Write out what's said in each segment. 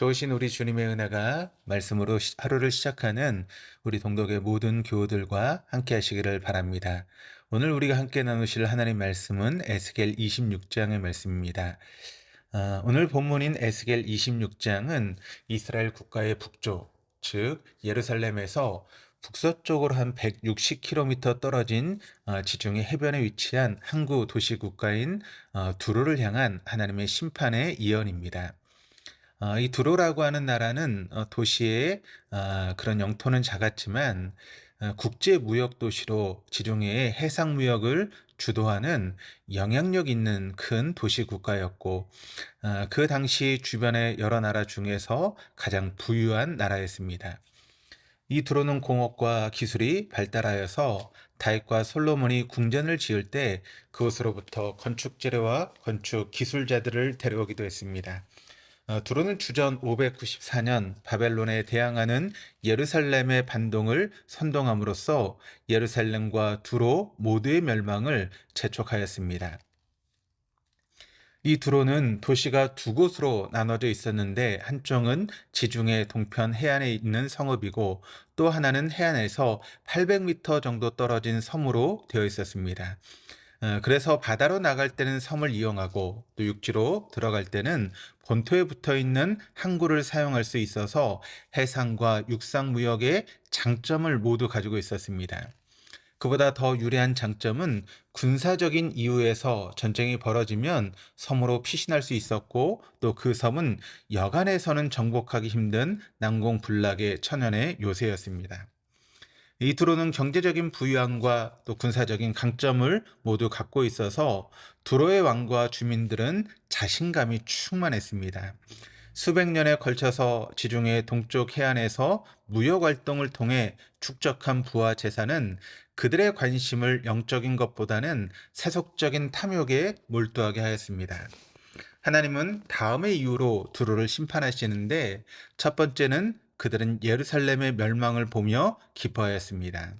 좋으신 우리 주님의 은혜가 말씀으로 시- 하루를 시작하는 우리 동덕의 모든 교우들과 함께 하시기를 바랍니다. 오늘 우리가 함께 나누실 하나님 말씀은 에스겔 26장의 말씀입니다. 아, 오늘 본문인 에스겔 26장은 이스라엘 국가의 북쪽, 즉 예루살렘에서 북서쪽으로 한 160km 떨어진 어, 지중해 해변에 위치한 항구 도시 국가인 어, 두로를 향한 하나님의 심판의 예언입니다. 어, 이 두로라고 하는 나라는 어, 도시의 아, 그런 영토는 작았지만 어, 국제 무역 도시로 지중해의 해상 무역을 주도하는 영향력 있는 큰 도시 국가였고 아, 그 당시 주변의 여러 나라 중에서 가장 부유한 나라였습니다. 이 두로는 공업과 기술이 발달하여서 다윗과 솔로몬이 궁전을 지을 때 그곳으로부터 건축 재료와 건축 기술자들을 데려오기도 했습니다. 어, 두로는 주전 594년 바벨론에 대항하는 예루살렘의 반동을 선동함으로써 예루살렘과 두로 모두의 멸망을 재촉하였습니다. 이 두로는 도시가 두 곳으로 나눠져 있었는데 한쪽은 지중해 동편 해안에 있는 성읍이고 또 하나는 해안에서 800m 정도 떨어진 섬으로 되어 있었습니다. 어, 그래서 바다로 나갈 때는 섬을 이용하고 또 육지로 들어갈 때는 본토에 붙어 있는 항구를 사용할 수 있어서 해상과 육상 무역의 장점을 모두 가지고 있었습니다. 그보다 더 유리한 장점은 군사적인 이유에서 전쟁이 벌어지면 섬으로 피신할 수 있었고 또 그 섬은 여간에서는 정복하기 힘든 난공불락의 천연의 요새였습니다. 이 두로는 경제적인 부유함과 또 군사적인 강점을 모두 갖고 있어서 두로의 왕과 주민들은 자신감이 충만했습니다. 수백 년에 걸쳐서 지중해 동쪽 해안에서 무역 활동을 통해 축적한 부와 재산은 그들의 관심을 영적인 것보다는 세속적인 탐욕에 몰두하게 하였습니다. 하나님은 다음의 이유로 두로를 심판하시는데 첫 번째는 그들은 예루살렘의 멸망을 보며 기뻐하였습니다.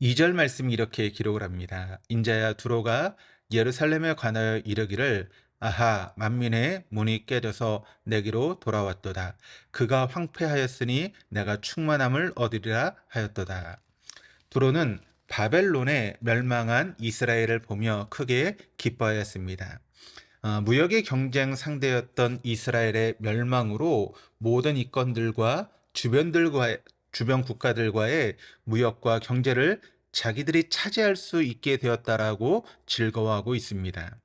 2절 말씀이 이렇게 기록을 합니다. 인자야 두로가 예루살렘에 관하여 이르기를 아하 만민의 문이 깨져서 내게로 돌아왔도다. 그가 황폐하였으니 내가 충만함을 얻으리라 하였도다. 두로는 바벨론에 멸망한 이스라엘을 보며 크게 기뻐하였습니다. 어, 무역의 경쟁 상대였던 이스라엘의 멸망으로 모든 이권들과 주변들과 주변 국가들과의 무역과 경제를 자기들이 차지할 수 있게 되었다라고 즐거워하고 있습니다.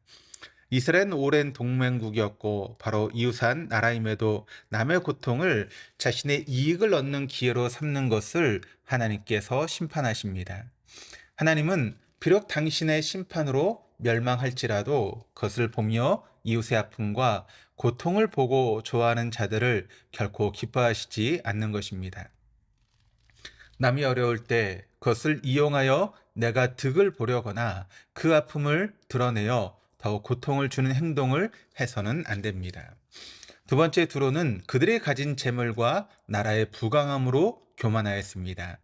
이스라엘은 오랜 동맹국이었고 바로 이웃한 나라임에도 남의 고통을 자신의 이익을 얻는 기회로 삼는 것을 하나님께서 심판하십니다. 하나님은 비록 당신의 심판으로 멸망할지라도 그것을 보며 이웃의 아픔과 고통을 보고 좋아하는 자들을 결코 기뻐하시지 않는 것입니다. 남이 어려울 때 그것을 이용하여 내가 득을 보려거나 그 아픔을 드러내어 더욱 고통을 주는 행동을 해서는 안 됩니다. 두 번째 두로는 그들이 가진 재물과 나라의 부강함으로 교만하였습니다.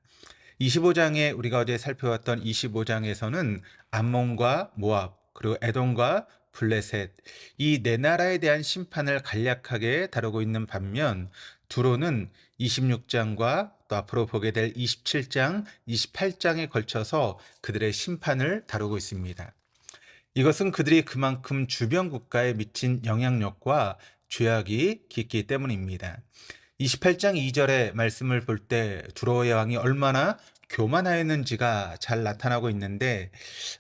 25장에 우리가 어제 살펴봤던 25장에서는 암몬과 모압 그리고 에돔과 블레셋 이 네 나라에 대한 심판을 간략하게 다루고 있는 반면 두로는 26장과 또 앞으로 보게 될 27장, 28장에 걸쳐서 그들의 심판을 다루고 있습니다. 이것은 그들이 그만큼 주변 국가에 미친 영향력과 죄악이 깊기 때문입니다. 28장 2절의 말씀을 볼 때 두로의 왕이 얼마나 교만하였는지가 잘 나타나고 있는데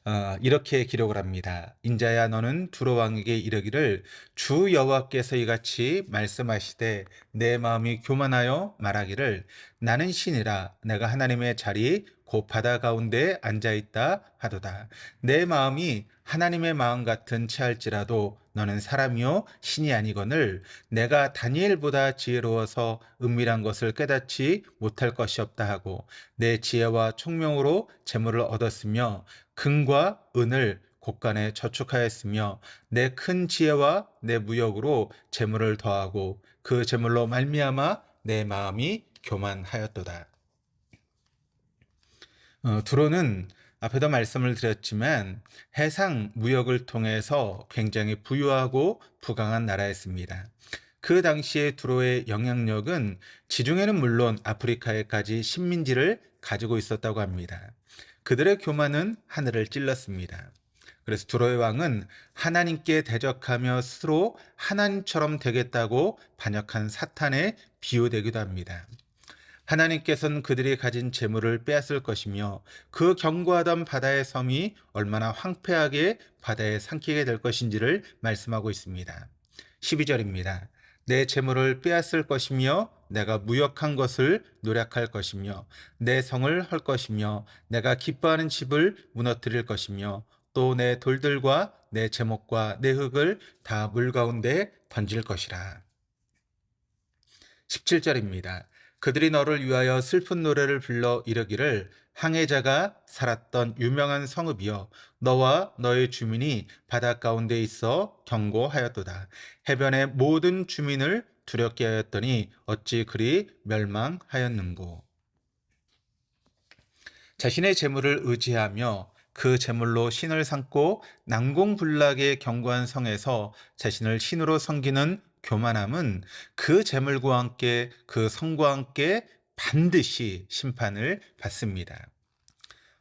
어, 이렇게 기록을 합니다. 인자야 너는 두로 왕에게 이르기를 주 여호와께서 이같이 말씀하시되 내 마음이 교만하여 말하기를 나는 신이라 내가 하나님의 자리 곧 바다 가운데 앉아 있다 하도다. 내 마음이 하나님의 마음 같은 채할지라도 너는 사람이요 신이 아니거늘 내가 다니엘보다 지혜로워서 은밀한 것을 깨닫지 못할 것이 없다 하고 내 지혜와 총명으로 재물을 얻었으며 금과 은을 곳간에 저축하였으며 내 큰 지혜와 내 무역으로 재물을 더하고 그 재물로 말미암아 내 마음이 교만하였도다. 어, 두로는 앞에도 말씀을 드렸지만 해상 무역을 통해서 굉장히 부유하고 부강한 나라였습니다. 그 당시의 두로의 영향력은 지중해는 물론 아프리카에까지 식민지를 가지고 있었다고 합니다. 그들의 교만은 하늘을 찔렀습니다. 그래서 두로의 왕은 하나님께 대적하며 스스로 하나님처럼 되겠다고 반역한 사탄에 비유되기도 합니다. 하나님께서는 그들이 가진 재물을 빼앗을 것이며 그 견고하던 바다의 섬이 얼마나 황폐하게 바다에 삼키게 될 것인지를 말씀하고 있습니다. 12절입니다. 내 재물을 빼앗을 것이며 내가 무역한 것을 노력할 것이며 내 성을 헐 것이며 내가 기뻐하는 집을 무너뜨릴 것이며 또 내 돌들과 내 제목과 내 흙을 다 물 가운데 던질 것이라. 17절입니다. 그들이 너를 위하여 슬픈 노래를 불러 이르기를 항해자가 살았던 유명한 성읍이여 너와 너의 주민이 바다 가운데 있어 경고하였도다. 해변의 모든 주민을 두렵게 하였더니 어찌 그리 멸망하였는고. 자신의 재물을 의지하며 그 재물로 신을 삼고 난공불락의 견고한 성에서 자신을 신으로 섬기는 교만함은 그 재물과 함께 그 성과 함께 반드시 심판을 받습니다.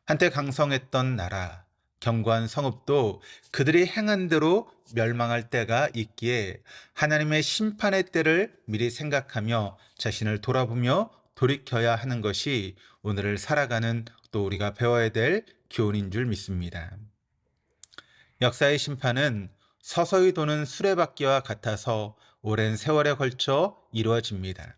한때 강성했던 나라, 견고한 성읍도 그들이 행한 대로 멸망할 때가 있기에 하나님의 심판의 때를 미리 생각하며 자신을 돌아보며 돌이켜야 하는 것이 오늘을 살아가는 또 우리가 배워야 될 교훈인 줄 믿습니다. 역사의 심판은 서서히 도는 수레바퀴와 같아서 오랜 세월에 걸쳐 이루어집니다.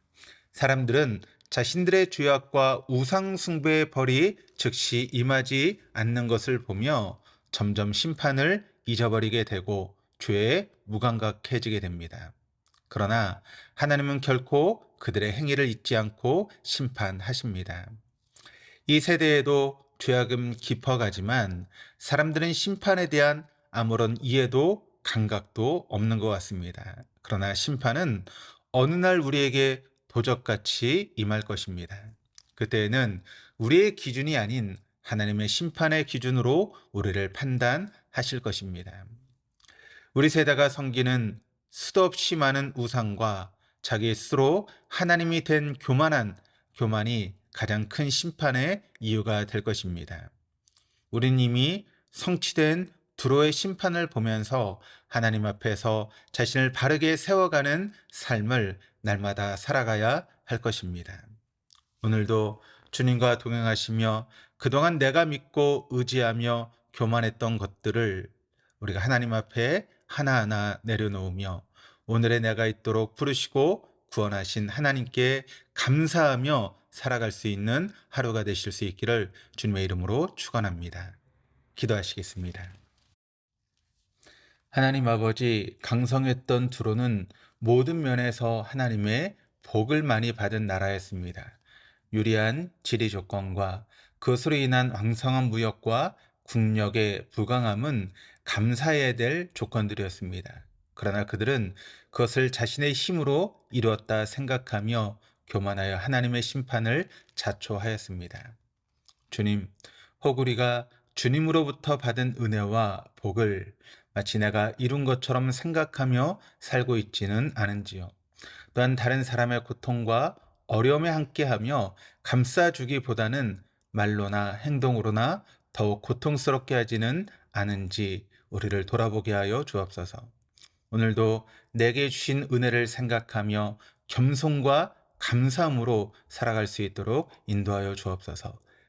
사람들은 자신들의 죄악과 우상숭배의 벌이 즉시 임하지 않는 것을 보며 점점 심판을 잊어버리게 되고 죄에 무감각해지게 됩니다. 그러나 하나님은 결코 그들의 행위를 잊지 않고 심판하십니다. 이 세대에도 죄악은 깊어가지만 사람들은 심판에 대한 아무런 이해도 감각도 없는 것 같습니다. 그러나 심판은 어느 날 우리에게 도적같이 임할 것입니다. 그때에는 우리의 기준이 아닌 하나님의 심판의 기준으로 우리를 판단하실 것입니다. 우리 세대가 섬기는 수도 없이 많은 우상과 자기 스스로 하나님이 된 교만한 교만이 가장 큰 심판의 이유가 될 것입니다. 이미 성취된 두로의 심판을 보면서 하나님 앞에서 자신을 바르게 세워가는 삶을 날마다 살아가야 할 것입니다. 오늘도 주님과 동행하시며 그동안 내가 믿고 의지하며 교만했던 것들을 우리가 하나님 앞에 하나하나 내려놓으며 오늘의 내가 있도록 부르시고 구원하신 하나님께 감사하며 살아갈 수 있는 하루가 되실 수 있기를 주님의 이름으로 축원합니다. 기도하시겠습니다. 하나님 아버지 강성했던 두로는 모든 면에서 하나님의 복을 많이 받은 나라였습니다. 유리한 지리 조건과 그것으로 인한 왕성한 무역과 국력의 부강함은 감사해야 될 조건들이었습니다. 그러나 그들은 그것을 자신의 힘으로 이루었다 생각하며 교만하여 하나님의 심판을 자초하였습니다. 주님, 혹 우리가 주님으로부터 받은 은혜와 복을 마치 내가 이룬 것처럼 생각하며 살고 있지는 않은지요. 또한 다른 사람의 고통과 어려움에 함께하며 감싸주기보다는 말로나 행동으로나 더욱 고통스럽게 하지는 않은지 우리를 돌아보게 하여 주옵소서. 오늘도 내게 주신 은혜를 생각하며 겸손과 감사함으로 살아갈 수 있도록 인도하여 주옵소서.